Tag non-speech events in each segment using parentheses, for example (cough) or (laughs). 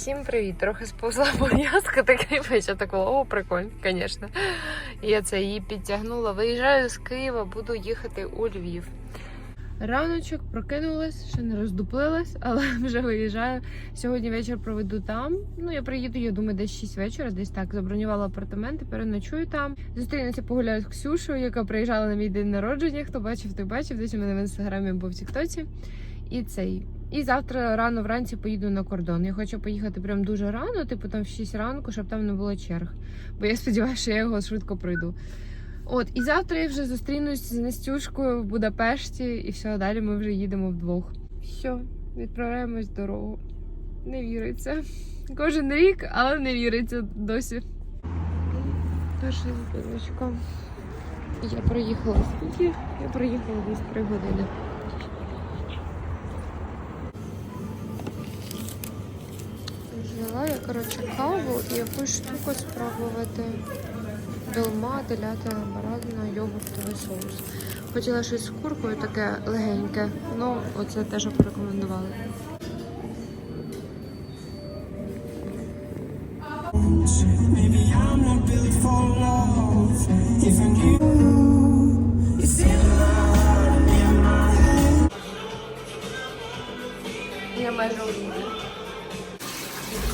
Всім привіт! Трохи сповзла пов'язка, такий вечір такого, о, прикольно, звісно. Я це її підтягнула. Виїжджаю з Києва, буду їхати у Львів. Раночок прокинулась, ще не роздуплилась, але (laughs) вже виїжджаю. Сьогодні вечір проведу там. Ну, я приїду, я думаю, десь 6 вечора, десь так. Забронювала апартаменти, переночую там. Зустрінуся, погуляю з Ксюшою, яка приїжджала на мій день народження. Хто бачив, той бачив. Десь у мене в інстаграмі або в Тіктоці. І цей. І завтра рано вранці поїду на кордон. Я хочу поїхати прям дуже рано, типу там в 6 ранку, щоб там не було черг. Бо я (laughs) сподіваюся, що я його швидко пройду. От, і завтра я вже зустрінусь з Настюшкою в Будапешті, і все, далі ми вже їдемо вдвох. Все, відправляємось в дорогу. Не віриться. Кожен рік, але не віриться досі. Перша зупиночка. Я проїхала скільки? Я проїхала десь 3 години. Каву і якусь штуку спробувати. Долма, телята, баранина, йогуртовий соус. Хотіла щось з куркою таке легеньке, ну оце теж порекомендували.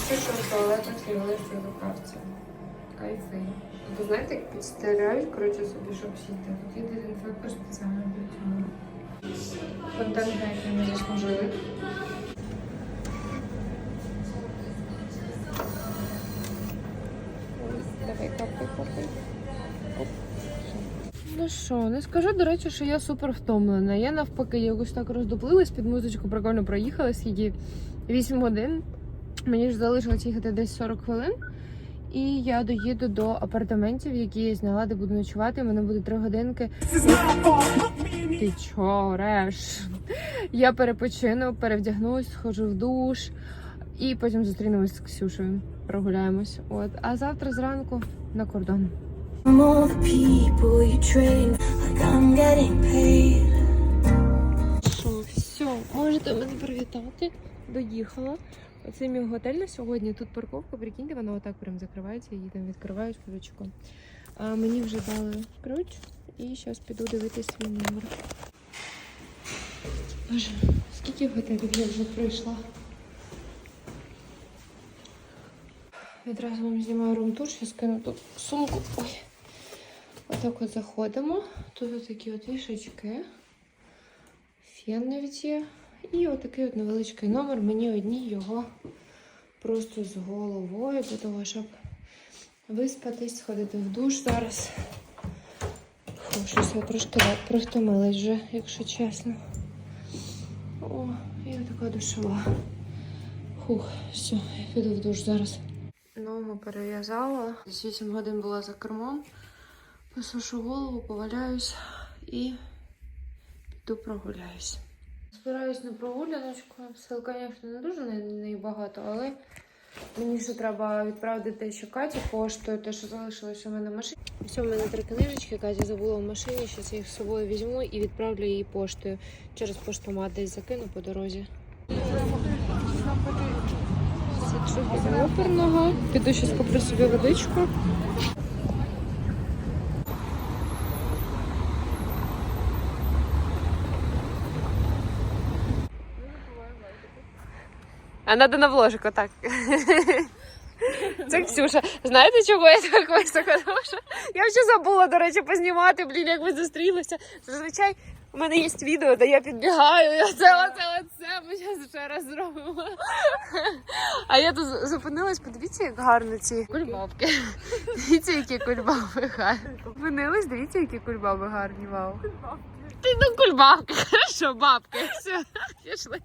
Все, що в туалетах з'явилися в рукавці. Кайфи. Ви знаєте, як підстеляють, коротше, собі, щоб сіти. Тут є дезінфектор спеціально для цього. Фонтан який ми засмажили. Ой, Давай, капай, капай. Ну що, не скажу, до речі, що я супер втомлена. Я навпаки якось так роздуплилась, під музичку прикольно проїхала, скільки 8 годин. Мені ж залишилось їхати десь 40 хвилин. І я доїду до апартаментів, які я зняла, де буду ночувати. У мене буде 3 годинки. Ти чо, реш? Я перепочину, перевдягнусь, схожу в душ і потім зустрінемось з Ксюшею. Прогуляємось. От. А завтра зранку на кордон. Що, все, можете мене привітати. Доїхала. Оце мій готель на сьогодні. Тут парковка, прикиньте, вона отак прям закривається, її там відкривають ключиком. А мені вже дали ключ і зараз піду дивитись свій номер. Боже, скільки готелів я вже пройшла. Відразу вам знімаю румтур, зараз скину тут сумку. Ой. Отак от заходимо. Тут такі от вішечки. Фен навіть є. І отакий от невеличкий номер. Мені одній його просто з головою для того, щоб виспатись, сходити в душ зараз. Фу, щось я трошки прихтомилась вже, якщо чесно. О, і така душова. Фух, все, я піду в душ зараз. Ногу перев'язала. Десь 8 годин була за кермом. Посушу голову, поваляюсь і піду прогуляюсь. Збираюсь на прогуляночку. Сил, звісно, не дуже не, не багато, але мені ще треба відправити ще Каті поштою, те, що залишилось у мене в машині. Все, в мене три книжечки, Катя забула в машині, зараз я їх з собою візьму і відправлю її поштою. Через поштомат десь закину по дорозі. Сиджу біля оперного. Піду зараз куплю собі водичку. А надо на вложик отак. Це (laughs) Ксюша. Знаєте, чого я так високо? Я вже забула, до речі, познімати, блін, як ми зустрілися. Зазвичай у мене є відео, де я підбігаю, і оце, оце, оце, ми зараз ще раз зробимо. А я тут зупинилась, подивіться, як гарно ці кульбабки. Дивіться, які кульбаби гарні. Зупинились, дивіться, які кульбаби гарні, вау. Ти ну кульбабки, (laughs) хорошо, бабки. Все, пішли.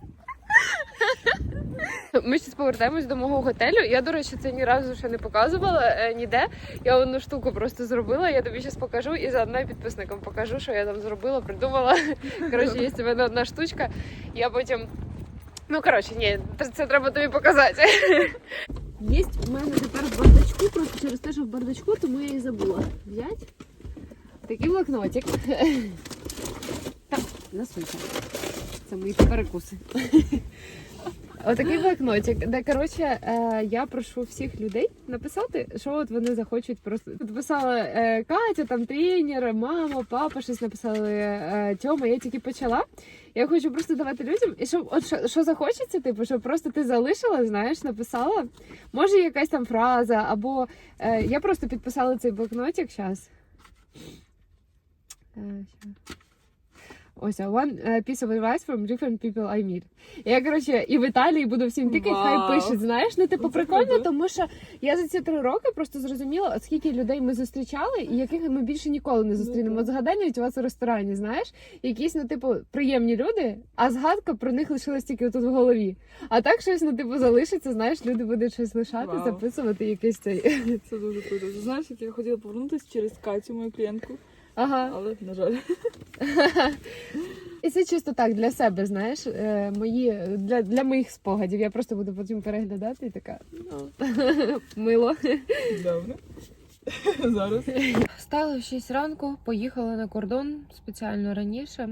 Ми зараз повертаємось до мого готелю. Я, до речі, це ні разу ще не показувала е, ніде. Я одну штуку просто зробила. Я тобі зараз покажу і заодно і підписникам покажу, що я там зробила, придумала. (laughs) Коротше, є в мене одна штучка. Я потім. Ну, коротше, ні, це- треба тобі показати. (laughs) Є в мене тепер в бардачку, просто через те, що в бардачку, тому я і забула. Взять такий блокнотик. (laughs) Так, насуйся. Це мої перекуси. (laughs) Отакий блокнотик, де коротше е, я прошу всіх людей написати, що от вони захочуть. Просто Тут писала е, Катя, там тренер, мама, папа, щось написали е, Тьома. Я тільки почала. Я хочу просто давати людям, і щоб от що, що захочеться, типу, щоб просто ти залишила, знаєш, написала. Може, якась там фраза, або е, я просто підписала цей блокнотик зараз. Е. Ось, one е, piece of advice from different people I meet. Я, коротше, і в Італії буду всім тикати, хай пишуть. Знаєш, ну типу Ну, прикольно, тому що я за ці три роки просто зрозуміла, скільки людей ми зустрічали, і яких ми більше ніколи не зустрінемо. Ну, От Згадай навіть у вас у ресторані, знаєш, якісь, ну, типу, приємні люди, а згадка про них лишилась тільки тут в голові. А так щось, ну, типу, залишиться, знаєш, люди будуть щось лишати, записувати якийсь цей. Це дуже круто. Знаєш, як я хотіла повернутися через Катю, мою клієнтку, Ага. але на жаль. І це чисто так для себе, знаєш, е, мої для, для моїх спогадів. Я просто буду потім переглядати і така ну (laughs) мило. Добре. Зараз. Стало в 6 ранку, поїхала на кордон спеціально раніше.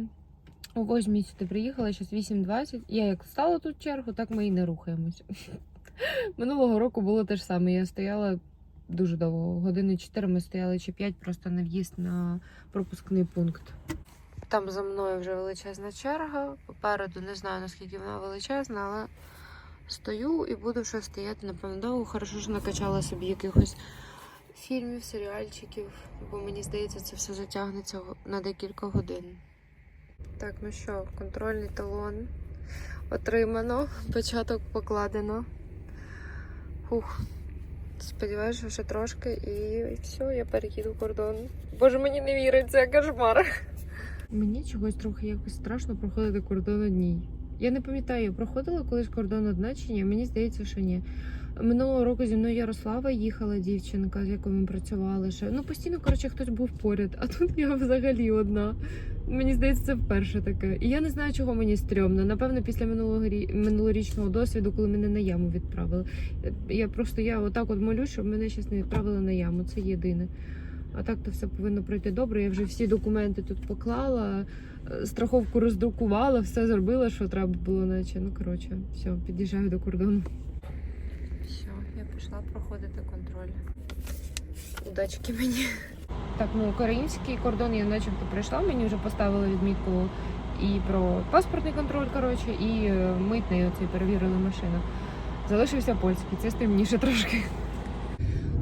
О 8 сюди приїхала, зараз 8.20. Я як стала тут чергу, так ми і не рухаємося. (laughs) Минулого року було те ж саме. Я стояла дуже довго. Години 4 ми стояли чи 5 просто на в'їзд на пропускний пункт. Там за мною вже величезна черга. Попереду не знаю наскільки вона величезна, але стою і буду ще стояти, напевно, довго. Хорошо, що накачала собі якихось фільмів, серіальчиків, бо мені здається, це все затягнеться на декілька годин. Так, ну що, контрольний талон отримано, (laughs) початок покладено. Фух. Сподіваюся, що ще трошки і все, я переїду кордон. Боже, мені не віриться, кошмар. Мені чогось трохи якось страшно проходити кордон одній. Я не пам'ятаю, проходила колись кордон одна чи ні. Мені здається, що ні. Минулого року зі мною Ярослава їхала дівчинка, з якою ми працювали ще. Ну постійно, коротше, хтось був поряд, а тут я взагалі одна. Мені здається, це вперше таке. І я не знаю, чого мені стрьомно. Напевно, після минулого рі- минулорічного досвіду, коли мене на яму відправили. Я просто я отак от молю, щоб мене щас не відправили на яму. Це єдине. А так то все повинно пройти добре. Я вже всі документи тут поклала, е, страховку роздрукувала, все зробила, що треба було, наче. Ну коротше, все, під'їжджаю до кордону. Все, я пішла проходити контроль. Удачки мені. Так, ну український кордон я начебто пройшла, мені вже поставили відмітку і про паспортний контроль, коротше, і е, митний оцей перевірили машину. Залишився польський, це стримніше трошки.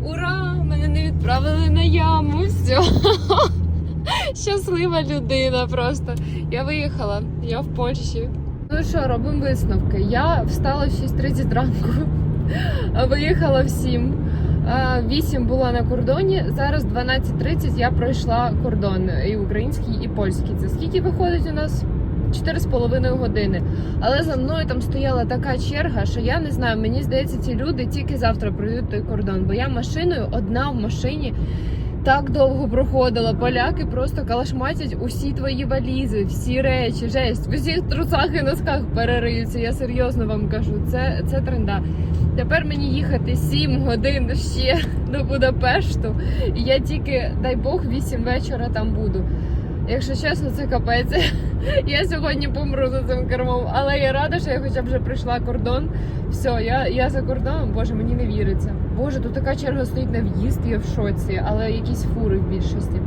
Ура! Мене не відправили на яму. Все. (laughs) Щаслива людина просто. Я виїхала, я в Польщі. Ну що, робимо висновки. Я встала в 6.30 ранку, виїхала в 7. 8 була на кордоні. Зараз 12.30 я пройшла кордон і український, і польський. Це скільки виходить у нас? 4,5 години. Але за мною там стояла така черга, що я не знаю, мені здається, ці люди тільки завтра пройдуть той кордон, бо я машиною одна в машині. Так довго проходила. Поляки просто калашматять усі твої валізи, всі речі, жесть, в усіх трусах і носках перериються. Я серйозно вам кажу, це, це тренда. Тепер мені їхати 7 годин ще до Будапешту. І я тільки, дай Бог, 8 вечора там буду. Якщо чесно, це капець. (laughs) Я сьогодні помру за цим кермом, але я рада, що я хоча б вже прийшла кордон. Все, я, я за кордоном, боже, мені не віриться. Боже, тут така черга стоїть на в'їзд, я в шоці, але якісь фури в більшості.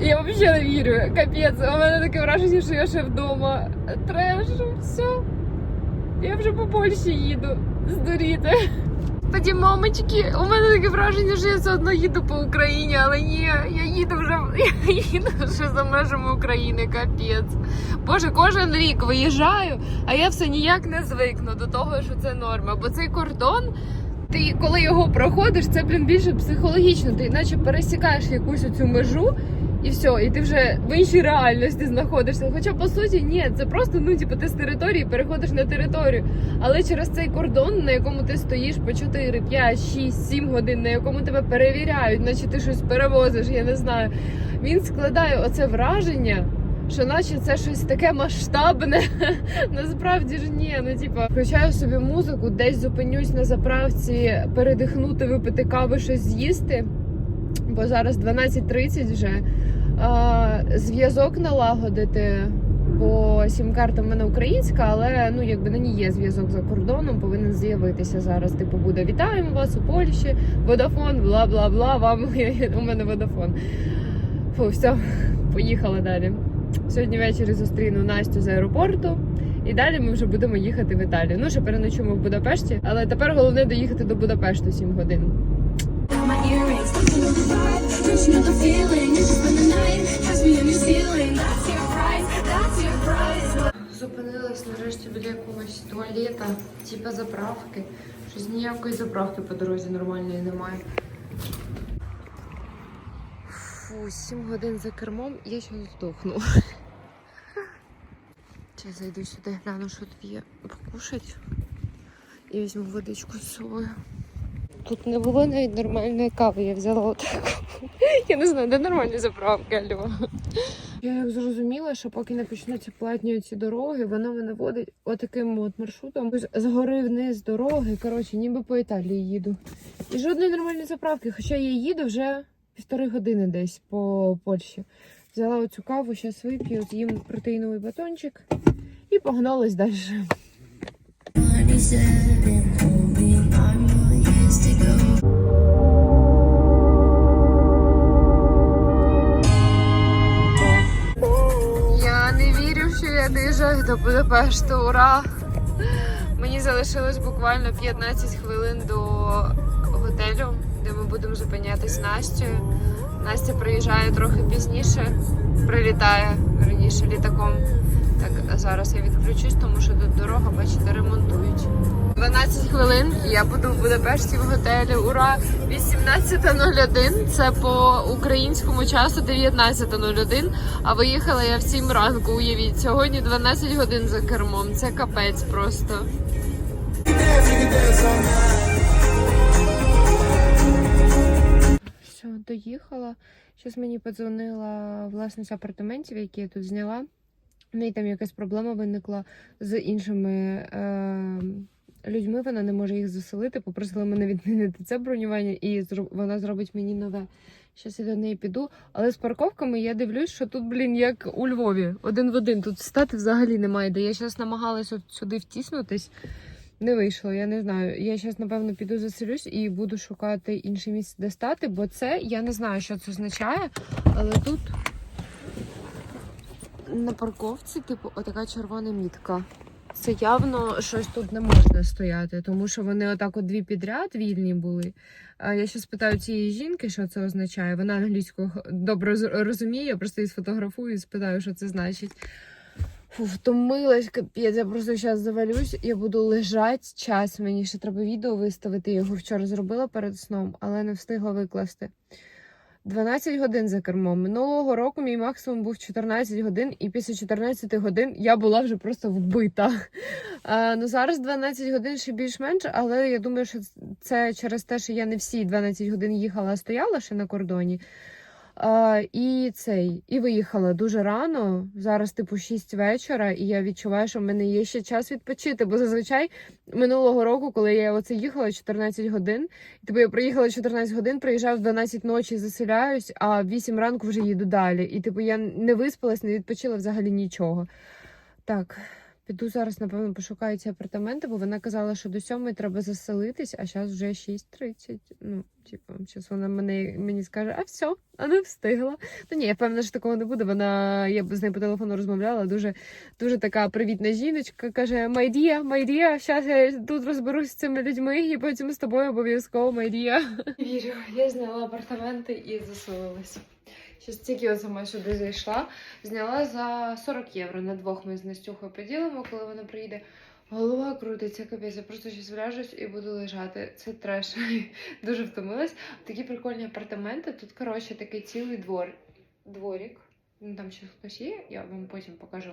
Я взагалі не вірю. Капець, у мене таке враження, що я ще вдома. Треш, все. Я вже по Польщі їду. Здуріти. Тоді, мамочки, у мене таке враження, що я все одно їду по Україні, але ні, я їду вже (laughs) я їду вже за межами України, капець. Боже, кожен рік виїжджаю, а я все ніяк не звикну до того, що це норма. Бо цей кордон, ти коли його проходиш, це блін більше психологічно. Ти наче пересікаєш якусь оцю межу. І все, і ти вже в іншій реальності знаходишся. Хоча по суті ні, це просто ну типу, ти з території переходиш на територію. Але через цей кордон, на якому ти стоїш по 4, 5, 6, 7 годин, на якому тебе перевіряють, наче ти щось перевозиш, я не знаю. Він складає оце враження. Що наче це щось таке масштабне, (laughs) насправді ж ні. Ну типа включаю собі музику, десь зупинюсь на заправці, передихнути, випити кави, щось з'їсти. Бо зараз 12.30 вже. Зв'язок налагодити бо сім-карта в мене українська, але ну якби на ній є зв'язок за кордоном, повинен з'явитися зараз. Типу буде вітаємо вас у Польщі, Водафон, бла бла бла. Вам (laughs) у мене Водафон. Фу, все, поїхала далі. Сьогодні ввечері зустріну Настю з аеропорту. І далі ми вже будемо їхати в Італію. Ну, ще переночуємо в Будапешті, але тепер головне доїхати до Будапешту 7 годин. Зупинилась нарешті біля якогось туалета, типа заправки. Щось ніякої заправки по дорозі нормальної немає. Фу, 7 годин за кермом, я ще здохну. Зараз зайду сюди, гляну, що тут є покушать. І візьму водичку з собою. Тут не було навіть нормальної кави, я взяла отаку. (laughs) Я не знаю, де нормальні заправки, алло. Я як зрозуміла, що поки не почнуться платні ці дороги, воно мене водить отаким от маршрутом згори вниз дороги. Коротше, ніби по Італії їду. І жодної нормальної заправки, хоча я їду вже півтори години десь по Польщі. Взяла оцю каву, зараз вип'ю, з'їм протеїновий батончик і погналась далі. Я не вірю, що я доїжджаю до Будапешту. Ура! Мені залишилось буквально 15 хвилин до готелю, де ми будемо зупинятись Настю. Настя приїжджає трохи пізніше, прилітає раніше літаком. Так, зараз я відключусь, тому що тут дорога, бачите, ремонтують. 12 хвилин я буду в Будапешті в готелі. Ура! 18.01. Це по українському часу 19.01. А виїхала я в 7 ранку. Уявіть, сьогодні 12 годин за кермом. Це капець просто. Все, доїхала. Зараз мені подзвонила власниця апартаментів, які я тут зняла. В неї там якась проблема виникла з іншими е, людьми. Вона не може їх заселити. Попросила мене відмінити це бронювання, і вона зробить мені нове. Зараз я до неї піду. Але з парковками я дивлюсь, що тут, блін, як у Львові. Один в один. Тут стати взагалі немає. Де я зараз намагалась от сюди втіснутись. Не вийшло, я не знаю. Я зараз, напевно, піду заселюсь і буду шукати інше місце, де стати, бо це я не знаю, що це означає, але тут на парковці, типу, отака червона мітка. Це явно щось тут не можна стояти, тому що вони отак от дві підряд вільні були. Я ще спитаю цієї жінки, що це означає. Вона англійську добре розуміє, я просто її сфотографую і спитаю, що це значить. Фу, втомилась, капець, я просто зараз завалюсь, я буду лежати час. Мені ще треба відео виставити. Я його вчора зробила перед сном, але не встигла викласти. 12 годин за кермом. Минулого року мій максимум був 14 годин, і після 14 годин я була вже просто вбита. А, ну зараз 12 годин ще більш-менш, але я думаю, що це через те, що я не всі 12 годин їхала, а стояла ще на кордоні. І цей, і виїхала дуже рано. Зараз, типу, 6 вечора, і я відчуваю, що в мене є ще час відпочити. Бо зазвичай минулого року, коли я оце їхала 14 годин, Типу я приїхала 14 годин, приїжджаю в 12 ночі, заселяюсь, а в 8 ранку вже їду далі. І типу я не виспалась, не відпочила взагалі нічого. Так, піду зараз, напевно, пошукаю ці апартаменти, бо вона казала, що до 7 треба заселитись, а зараз вже 6.30. Ну, типу, зараз вона мене, мені скаже, а все, а не встигла. Ну ні, я певна, що такого не буде. Вона, я з нею по телефону розмовляла, дуже, дуже така привітна жіночка. Каже: Майдія, Майдія, зараз я тут розберусь з цими людьми, і потім з тобою обов'язково Майдія. Вірю, я зняла апартаменти і заселилася. Щось тільки сама сюди зайшла. Зняла за 40 євро. На двох ми з Настюхою поділимо, коли вона приїде. Голова крутиться, капець. Я просто зараз вляжусь і буду лежати. Це треш. (laughs) Дуже втомилась. Такі прикольні апартаменти. Тут, коротше, такий цілий двор. дворік. Ну, там ще хтось є, я вам потім покажу.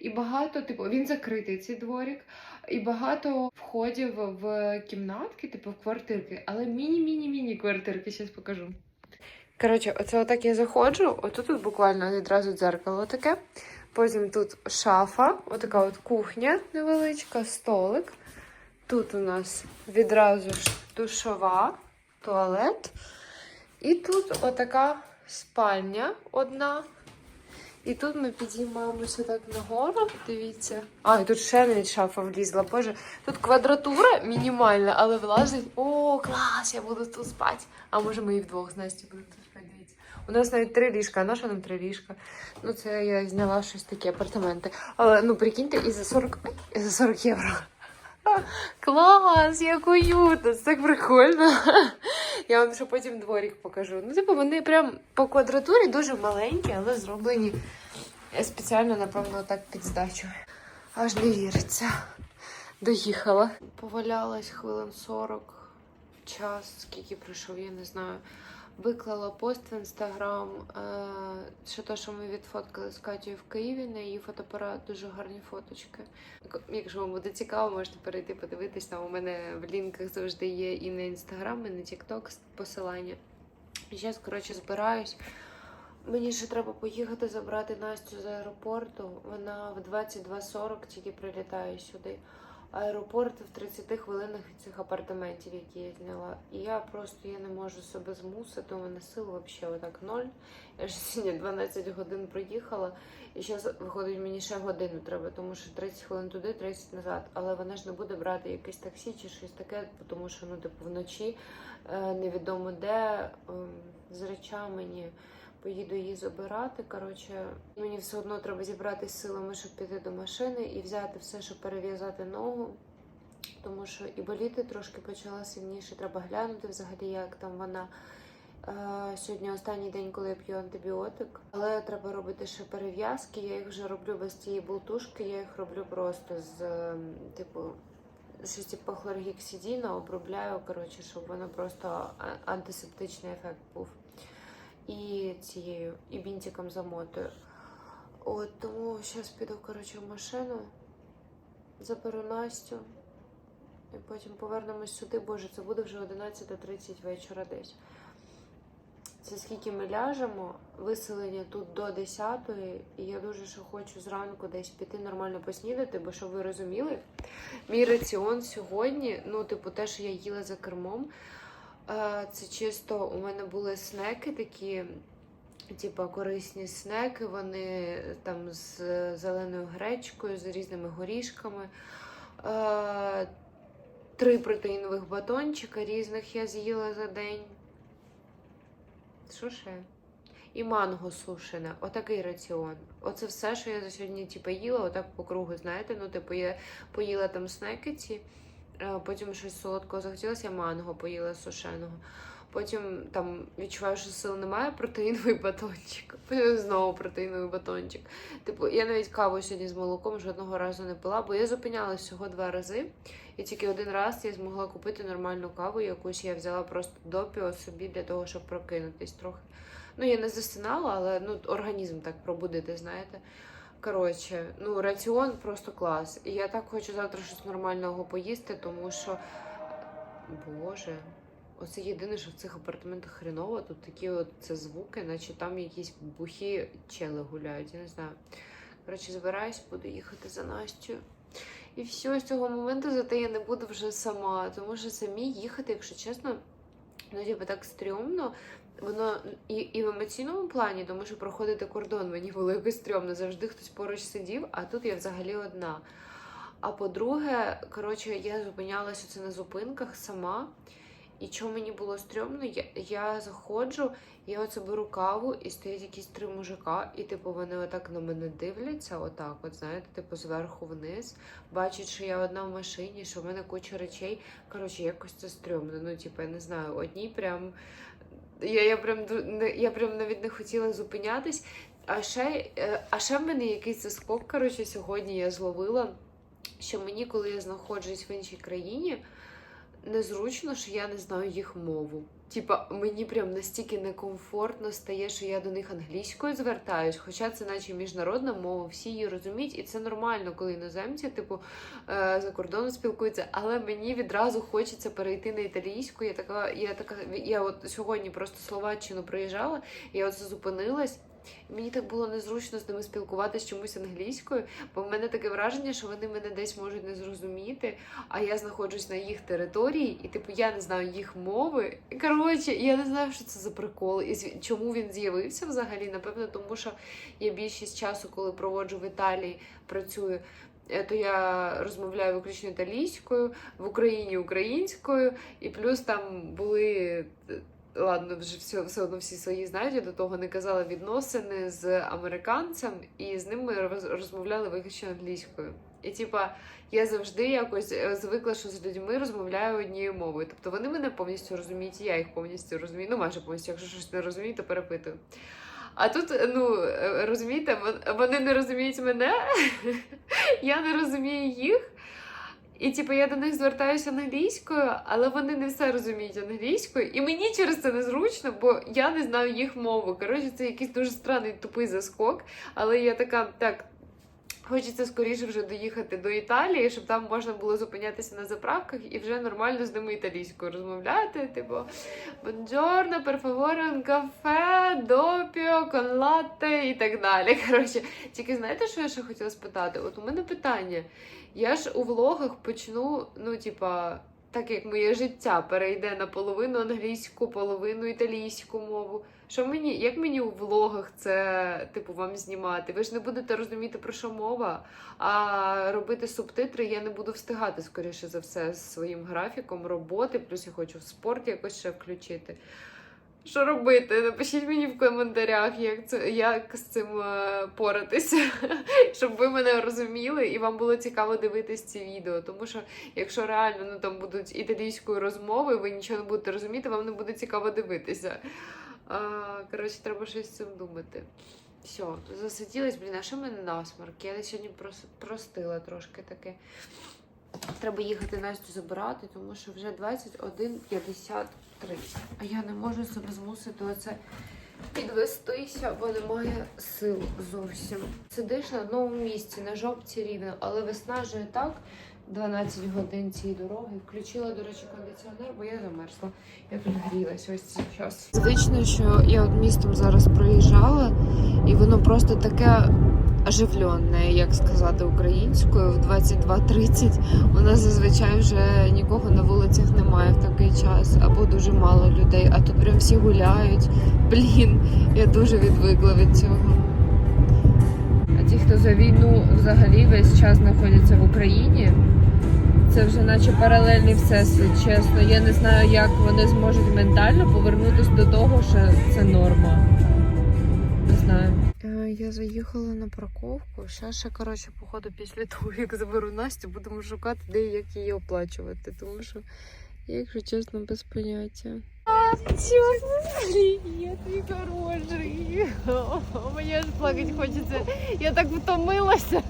І багато, типу, він закритий цей дворік, і багато входів в кімнатки, типу в квартирки, але міні-міні-міні квартирки, зараз покажу. Коротше, оце отак я заходжу, отут тут буквально відразу дзеркало таке. Потім тут шафа, отака от кухня невеличка, столик. Тут у нас відразу ж душова, туалет. І тут отака спальня одна. І тут ми підіймаємося так нагору. Дивіться. А, і тут ще навіть шафа влізла. Боже, тут квадратура мінімальна, але влазить. О, клас! Я буду тут спати. А може ми і вдвох з Настю будемо тут спати. Дивіться. У нас навіть три ліжка, а наша нам три ліжка. Ну, це я зняла щось такі апартаменти. Але ну прикиньте, і за 40, ай, і за 40 євро. Клас, як уютно, це так прикольно. Я вам ще потім дворік покажу. Ну, типу, вони прям по квадратурі дуже маленькі, але зроблені спеціально, напевно, так під здачу. Аж не віриться. Доїхала. Повалялась хвилин 40 час, скільки пройшов, я не знаю. Виклала пост в інстаграм, е, що те, що ми відфоткали з Катєю в Києві на її фотоапарат, дуже гарні фоточки. Якщо вам буде цікаво, можете перейти подивитись. Там у мене в лінках завжди є і на інстаграм, і на Тікток посилання. Зараз, коротше, збираюсь. Мені ще треба поїхати забрати Настю з аеропорту. Вона в 22.40 тільки прилітає сюди. Аеропорт в 30 хвилинах від цих апартаментів, які я зняла. І я просто я не можу себе змусити. У мене сил взагалі отак ноль. Я ж сьогодні 12 годин проїхала, і зараз виходить мені ще годину треба, тому що 30 хвилин туди, 30 назад. Але вона ж не буде брати якесь таксі чи щось таке, тому що ну, типу, вночі е, невідомо де ем, з речами. Поїду її забирати. Коротше, мені все одно треба зібрати силами, щоб піти до машини і взяти все, щоб перев'язати ногу. Тому що і боліти трошки почала сильніше. Треба глянути взагалі, як там вона. Е, Сьогодні останній день, коли я п'ю антибіотик, але треба робити ще перев'язки. Я їх вже роблю без цієї болтушки, я їх роблю просто з ем, типу щось типу хлоргексидіна, обробляю, коротше, щоб воно просто антисептичний ефект був і цією, і бінтиком замотую. От тому зараз піду коротше в машину, заберу Настю і потім повернемось сюди. Боже, це буде вже 11.30 вечора десь. Це скільки ми ляжемо, виселення тут до 10 і я дуже ще хочу зранку десь піти нормально поснідати, бо щоб ви розуміли, мій раціон сьогодні, ну, типу, те, що я їла за кермом, Це чисто у мене були снеки такі, типу корисні снеки, вони там з зеленою гречкою, з різними горішками. Е, Три протеїнових батончика різних я з'їла за день. Що ще? І манго сушене. Отакий раціон. Оце все, що я за сьогодні типу, їла, отак по кругу, знаєте. Ну, типу, я поїла там снеки ці. Е, Потім щось солодкого захотілося, я манго поїла сушеного. Потім там відчуваю, що сил немає, протеїновий батончик. Потім (laughs) знову протеїновий батончик. Типу, я навіть каву сьогодні з молоком жодного разу не пила, бо я зупинялась всього два рази. І тільки один раз я змогла купити нормальну каву, якусь я взяла просто допіо собі для того, щоб прокинутись трохи. Ну, я не засинала, але ну, організм так пробудити, знаєте. Коротше, ну раціон просто клас. І я так хочу завтра щось нормального поїсти, тому що. Боже, оце єдине, що в цих апартаментах хреново. Тут такі от це звуки, наче там якісь бухі чели гуляють. Я не знаю. Коротше, збираюсь, буду їхати за Настю. І все, з цього моменту зате я не буду вже сама, тому що самі їхати, якщо чесно, ну типу так стрьомно. Воно і, і в емоційному плані, тому що проходити кордон мені було якось стрьомно. Завжди хтось поруч сидів, а тут я взагалі одна. А по-друге, коротше, я зупинялася це на зупинках сама. І що мені було стрьомно, я, я заходжу, я оце беру каву, і стоять якісь три мужика, і типу вони отак на мене дивляться, отак, от знаєте, типу зверху вниз, бачать, що я одна в машині, що в мене куча речей. Коротше, якось це стрьомно. Ну, типу, я не знаю, одні прям. Я, я, прям, я прям навіть не хотіла зупинятись. А ще, е, а ще в мене якийсь заскок, коротше, сьогодні я зловила, що мені, коли я знаходжусь в іншій країні, незручно, що я не знаю їх мову. Типа, мені прям настільки некомфортно стає, що я до них англійською звертаюсь, хоча це наче міжнародна мова, всі її розуміють, і це нормально, коли іноземці, типу, е, за кордоном спілкуються. Але мені відразу хочеться перейти на італійську. Я така, я така, я от сьогодні просто Словаччину приїжджала, я от зупинилась. Мені так було незручно з ними спілкуватися чомусь англійською, бо в мене таке враження, що вони мене десь можуть не зрозуміти, а я знаходжусь на їх території, і типу я не знаю їх мови. І, Коротше, я не знаю, що це за прикол, і чому він з'явився взагалі. Напевно, тому що я більшість часу, коли проводжу в Італії, працюю. е, То я розмовляю виключно італійською, в Україні українською, і плюс там були е, ладно, вже все, все одно всі свої знають, я до того не казала відносини з американцем, і з ними роз- розмовляли виключно англійською. І типа я завжди якось е, звикла, що з людьми розмовляю однією мовою. Тобто вони мене повністю розуміють, і я їх повністю розумію. Ну, майже повністю, якщо щось не розумію, то перепитую. А тут, ну е, розумієте, вони не розуміють мене, (laughs) я не розумію їх. І типу я до них звертаюся англійською, але вони не все розуміють англійською. І мені через це незручно, бо я не знаю їх мову. Коротше, це якийсь дуже странний тупий заскок. Але я така, так. Хочеться скоріше вже доїхати до Італії, щоб там можна було зупинятися на заправках і вже нормально з ними італійською розмовляти. Типу, бонджорно, перфаворен, кафе, допіо, latte і так далі. (laughs) Коротше, тільки знаєте, що я ще хотіла спитати? От у мене питання. Я ж у влогах почну, ну, типа, так як моє життя перейде на половину англійську, половину італійську мову. Що мені, як мені у влогах це, типу, вам знімати? Ви ж не будете розуміти, про що мова, а робити субтитри я не буду встигати, скоріше за все, з своїм графіком роботи, плюс я хочу в спорт якось ще включити. Що робити? Напишіть мені в коментарях, як це як з цим е, поратися, (laughs) щоб ви мене розуміли і вам було цікаво дивитись ці відео. Тому що якщо реально ну там будуть італійською розмови, ви нічого не будете розуміти, вам не буде цікаво дивитися. А, коротше, треба щось з цим думати. Все, засиділась, блін, а що мене насморк? Я сьогодні прос- простила трошки таке. Треба їхати Настю забирати, тому що вже 21.53. А я не можу себе змусити оце підвестися, бо немає сил зовсім. Сидиш на одному місці, на жопці рівно, але виснажує так 12 годин цієї дороги. Включила, до речі, кондиціонер, бо я замерзла. Я тут грілась ось цей час. Звично, що я от містом зараз проїжджала, і воно просто таке оживленне, як сказати українською, в 22.30 у нас зазвичай вже нікого на вулицях немає в такий час, або дуже мало людей, а тут прям всі гуляють. Блін, я дуже відвикла від цього. А ті, хто за війну взагалі весь час знаходяться в Україні, це вже наче паралельний всесвіт, чесно. Я не знаю, як вони зможуть ментально повернутися до того, що це норма. Не знаю. Я заїхала на парковку. Ще ще, коротше, походу, після (laughs) того, як заберу Настю, будемо шукати, де як її оплачувати, тому що якщо чесно, без поняття. Привіт, мій хороший. (laughs) Мені аж плакати хочеться. Я так втомилася.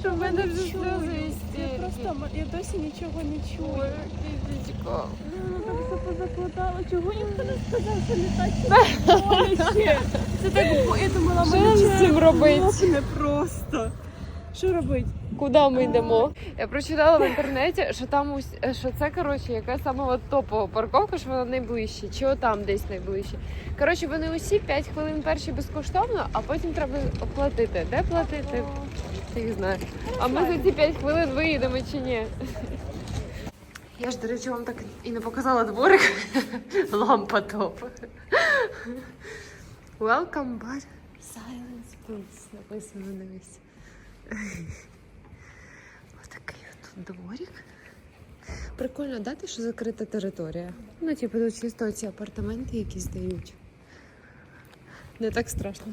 Що в мене вже сльози істерики. Просто я досі нічого не чую. кізечко. Ну, так все позакладала. Чого ніхто не сказав, що не так (laughs) боляче? Це так, бо я думала, Що мене нам з череп цим робить? лопне просто. Що робить? Куди ми йдемо? Я прочитала в інтернеті, що там ус- що це коротше яка саме от топова парковка, що вона найближче, чи отам десь найближче. Коротше, вони усі 5 хвилин перші безкоштовно, а потім треба оплатити. Де платити? Фіг знає. А ми за ці 5 хвилин виїдемо чи ні? Я ж, до речі, вам так і не показала дворик. (laughs) Лампа топ. Welcome, but silence, please. Написано дивись. Отакий от тут дворик. Прикольно дати, що закрита територія. Ну, типу, тут чисто ці апартаменти якісь дають. Не так страшно.